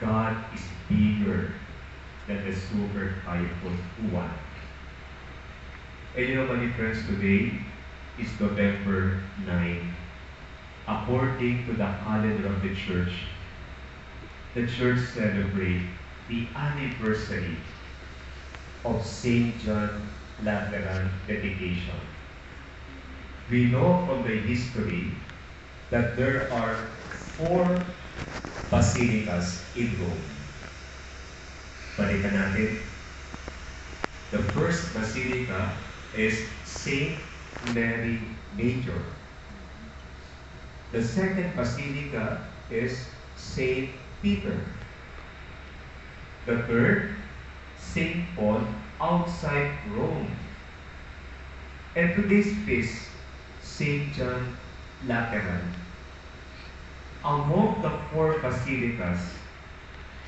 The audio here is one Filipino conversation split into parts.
God is bigger than the super typhoon one. And you know, my friends, today is November 9. According to the calendar of the church, the church celebrate the anniversary of St. John Lateran dedication. We know from the history that there are four basilicas in Rome. Balikan natin. The first basilica is St. Mary Major. The second basilica is St. Peter. The third, St. Paul outside Rome. And today's feast, St. John Lateran. Among the four basilicas,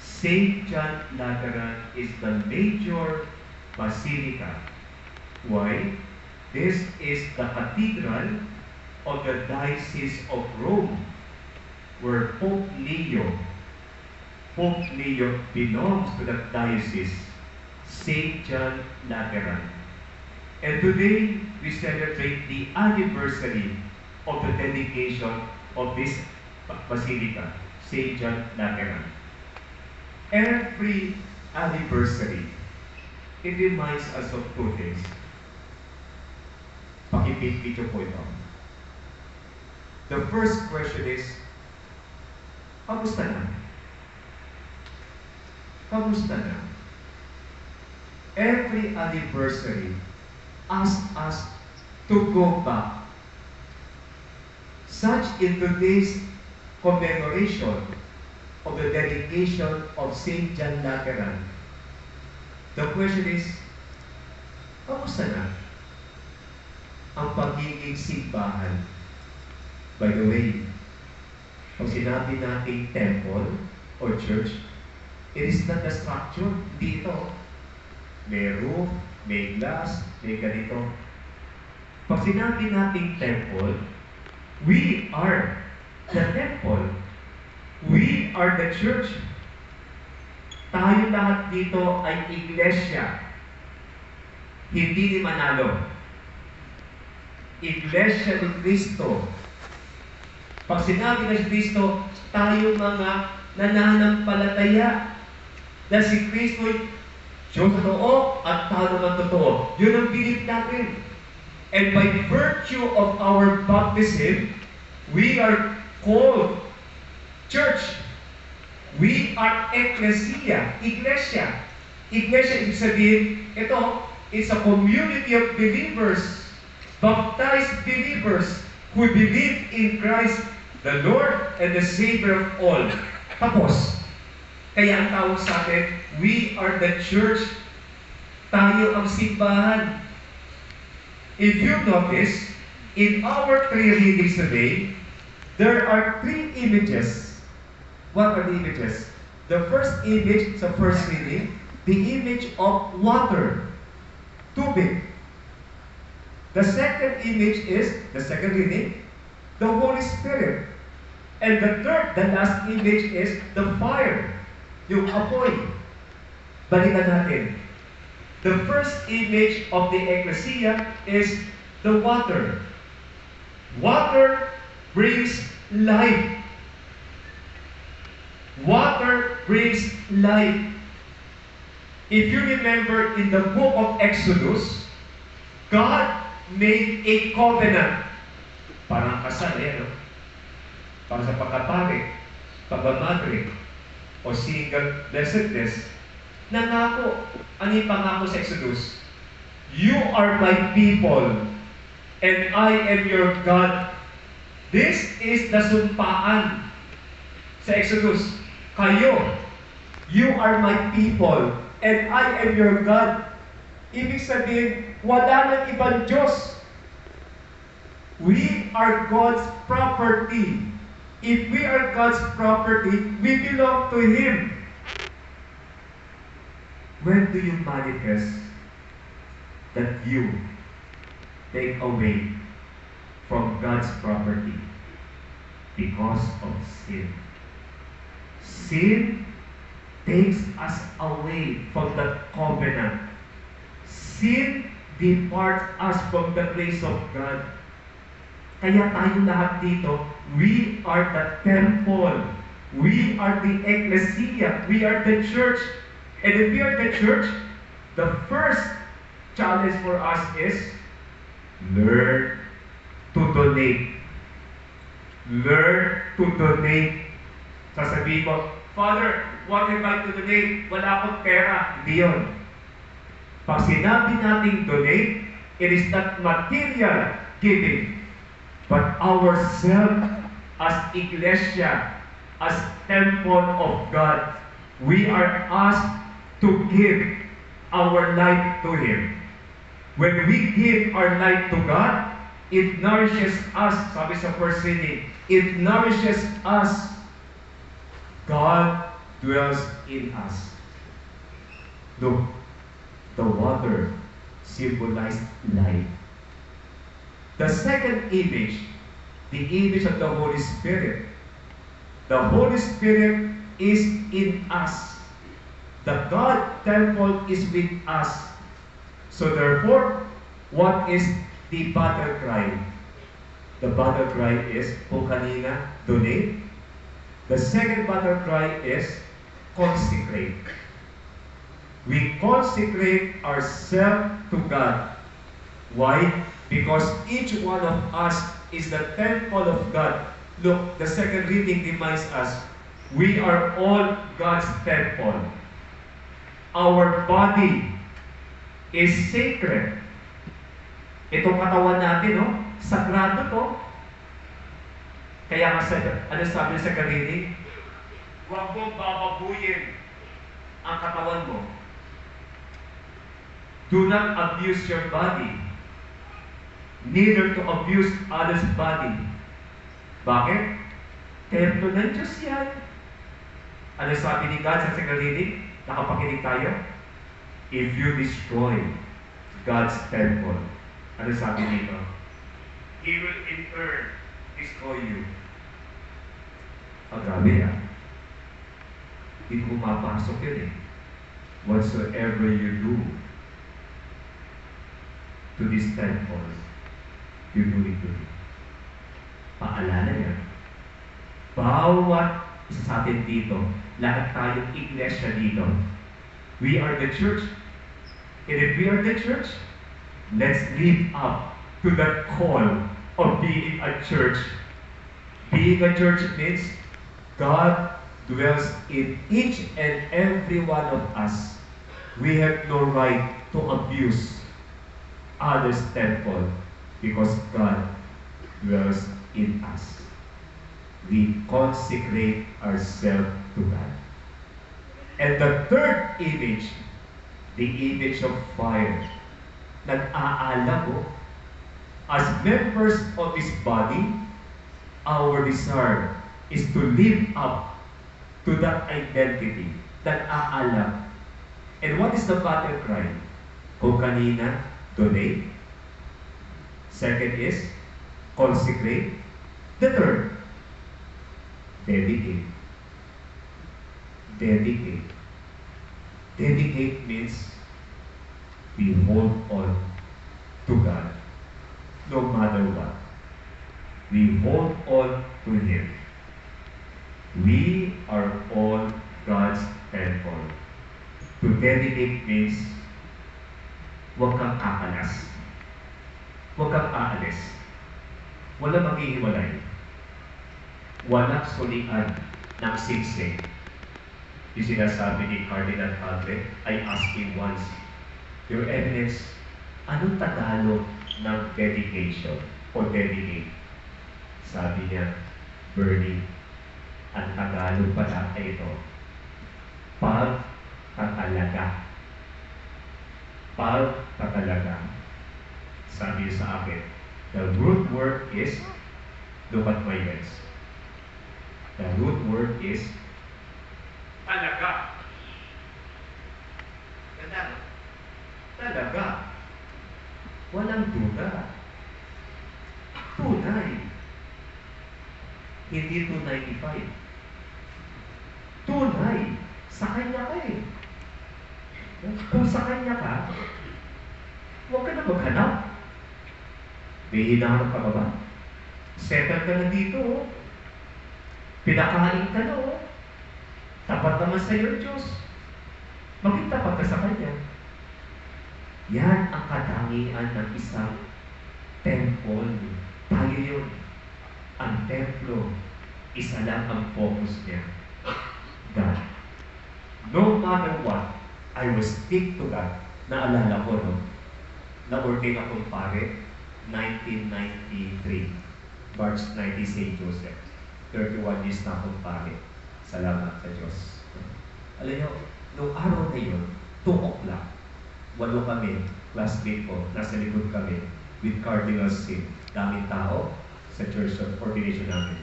St. John Lateran is the major basilica. Why? This is the cathedral of the Diocese of Rome, where Pope Leo, Pope Leo belongs to that diocese, St. John Lateran. And today, we celebrate the anniversary of the dedication of this basilica, St. John Lateran. Every anniversary, it reminds us of two things. Pakipit-video po ito. The first question is, kamusta na? Kamusta na? Every anniversary asks us to go back. Such in today's commemoration of the dedication of St. John Lateran. The question is, kamusta na? Ang pagiging simbahan By the way, pag sinabi nating temple or church, it is not the structure. Dito, may roof, may glass, may ganito. Pag sinabi nating temple, we are the temple. We are the church. Tayo lahat dito ay iglesia. Hindi ni Manalo. Iglesia ni Cristo. Pag sinabi ng Kristo, tayo mga nananampalataya na si Kristo Diyos totoo at tao naman totoo. Yun ang belief natin. And by virtue of our baptism, we are called church. We are ecclesia, iglesia. Iglesia, ibig sabihin, ito is a community of believers, baptized believers, who believe in Christ the Lord and the Savior of all. Tapos, kaya ang tawag sa atin, we are the church. Tayo ang simbahan. If you notice, in our three readings today, there are three images. What are the images? The first image sa first reading, the image of water, tubig. The second image is, the second reading, the Holy Spirit. And the third, the last image is the fire, yung apoy. Balikan natin. The first image of the ecclesia is the water. Water brings life. Water brings life. If you remember in the book of Exodus, God made a covenant. Parang kasal, eh, no? Para sa pagkapare, pagmamadre, o single blessedness, nangako, ano yung pangako sa Exodus? You are my people, and I am your God. This is the sumpaan sa Exodus. Kayo, you are my people, and I am your God. Ibig sabihin, wala nang ibang Diyos. We are God's property. If we are God's property, we belong to Him. When do you manifest that you take away from God's property? Because of sin. Sin takes us away from the covenant. Sin departs us from the grace of God. Kaya tayo lahat dito, we are the temple. We are the ecclesia. We are the church. And if we are the church, the first challenge for us is learn to donate. Learn to donate. Sasabihin mo, Father, what am I to donate? Wala akong pera. Hindi yun. Pag sinabi nating donate, it is not material giving, but ourselves as iglesia, as temple of God, we are asked to give our life to Him. When we give our life to God, it nourishes us, sabi sa first reading, it nourishes us. God dwells in us. Look, the water symbolized life. The second image, the image of the Holy Spirit. The Holy Spirit is in us. The God temple is with us. So therefore, what is the battle cry? The battle cry is, kung kanina, donate. The second battle cry is, consecrate. We consecrate ourselves to God. Why? Because each one of us is the temple of God. Look, the second reading reminds us, we are all God's temple. Our body is sacred. Itong katawan natin, no? Sagrado to. Kaya nga sa, ano sabi sa reading? Huwag mo bababuyin ang katawan mo. Do not abuse your body. Neither to abuse others' body. Bakit? Templo ng Diyos yan. Ano sabi ni God sa second? Nakapakinig tayo? If you destroy God's temple, ano sabi dito? He will in turn destroy you. Ang grabe ah. Hindi pumapasok yun eh. Whatsoever you do to this temple, you do it to me. Paalala yan. Bawat isa sa atin dito, lahat tayong iglesia dito, we are the church. And if we are the church, let's live up to the call of being a church. Being a church means God dwells in each and every one of us. We have no right to abuse others' temple because God dwells in us. We consecrate ourselves to God. And the third image, the image of fire, nag-aalago as members of this body, our desire is to live up to that identity, that aalam. And what is the battle cry? Kung kanina, donate. Second is, consecrate. The third, dedicate. Dedicate. Dedicate means we hold on to God no matter what. We hold on to Him. We are all God's temple. To dedicate means huwag kang kakalas. Huwag kang aalis. Wala maghihiwalay. Walang sulian ng singsing. Yung sinasabi ni Cardinal Padre, I asked him once, Your Eminence, anong Tagalog ng dedication o dedicate? Sabi niya, Bernie, ang Tagalog pala ay ito, pagtatalaga. Pagtatalaga. Sabi niya sa akin, The root word is, look at my legs. The root word is, talaga. Ganda, no? Talaga. Walang duda. Tunay. Hindi 295. Tunay. Sa kanya ka eh. Kung sa kanya ka, huwag ka na maghanap. May hinahanap ka ba ba? Settle ka na dito, oh. Pinakain ka na, oh. Tapat naman sa iyo, Diyos. Maging tapat ka sa Kanya. Yan ang katangian ng isang temple. Tayo yun. Ang templo, isa lang ang focus niya. God. No matter what, I will stick to God. Naalala ko, no? Na-ordain akong pare, 1993. March 90, St. Joseph. 31 years na akong pare. Salamat sa Diyos. Alam niyo, nung araw na yun, 2 o'clock, walo kami, classmate ko, nasa likod kami, with Cardinal Sin. Daming tao sa church of ordination namin.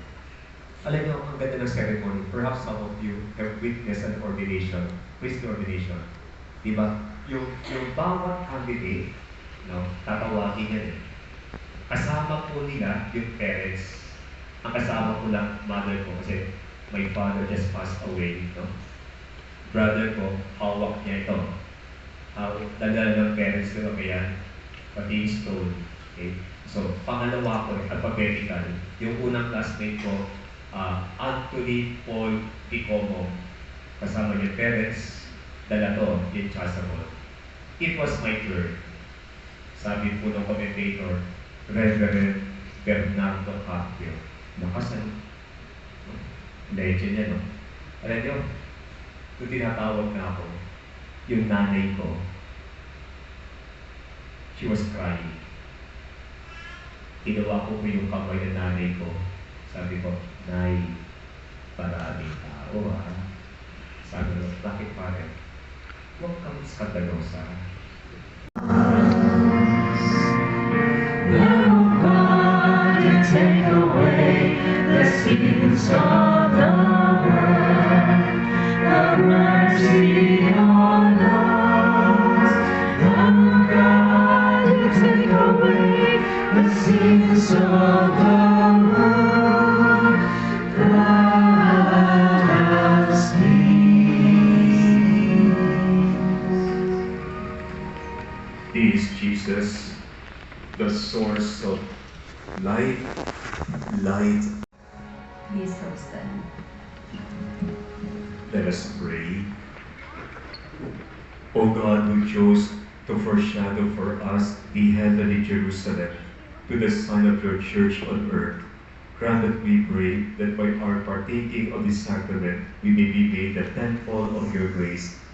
Alam niyo, ang ganda ng ceremony. Perhaps some of you have witnessed an ordination, priestly ordination. Di ba? Yung, yung bawat candidate, no, tatawagin yan eh. Kasama po nila yung parents. Ang kasama ko lang, mother ko, kasi my father just passed away, no? Brother ko, hawak niya ito. Hawak, dadala ng parents ko, kaya pati stone. Okay? So, pangalawa ko, alphabetical. Yung unang classmate ko, ah, Anthony Paul Picomo. Kasama niya parents, dala to, yung Chasamon. It was my turn. Sabi po ng commentator, Reverend Bernardo Capio. Nakasan. Legend yan, no? Alam niyo, kung tinatawag na ako, yung nanay ko, she was crying. Ginawa ko po yung kamay ng nanay ko. Sabi ko, Nay, maraming tao ha. Sabi ko, bakit pare? Huwag kang skandalosa. Now God take away the sins of Is Jesus the source of life, light? Please stand. Let us pray. O God, who chose to foreshadow for us the heavenly Jerusalem to the Son of your church on earth, grant that we pray that by our partaking of this sacrament, we may be made the temple of your grace.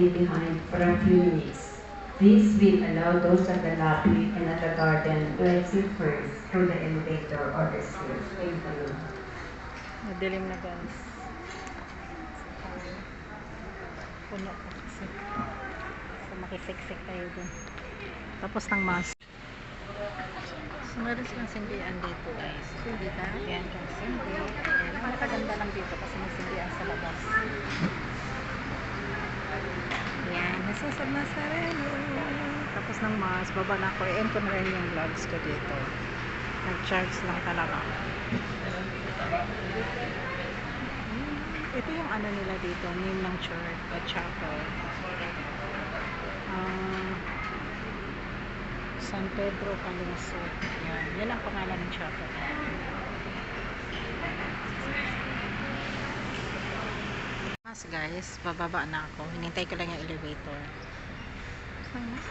Stay behind for a few minutes. This will allow those at the lobby and at the garden to exit first through the elevator or the stairs. Thank you. Madilim na guys. Puno pa kasi. So makisiksik tayo dun. Tapos ng mask. So meron silang sindihan dito guys. Sindi ka? Yan sindi. Ayan. Napakaganda lang dito kasi may sindihan sa labas. Yan. Nasusod na sa relo. Tapos ng mask. Baba na ako. I-end ko na rin yung vlogs ko dito. Nag-charge lang talaga. Ito yung ano nila dito, name ng church at chapel. Ah, San Pedro Calungsod. Yan, yan ang pangalan ng chapel. Mas guys, bababa na ako. Hinintay ko lang yung elevator. Saan mas.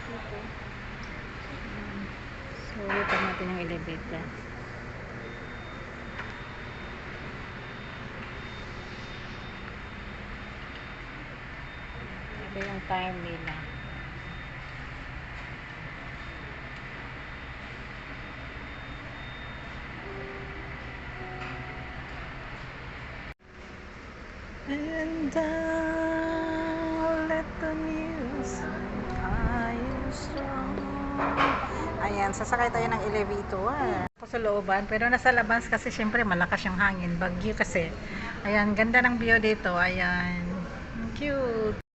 So, waitan natin yung elevator. Ito yung time nila. I'll let the music am strong. Ayan, sasakay tayo ng elevator. Ako sa looban, pero nasa labas kasi syempre malakas yung hangin. Bagyo kasi. Ayan, ganda ng view dito. Ayan. Cute.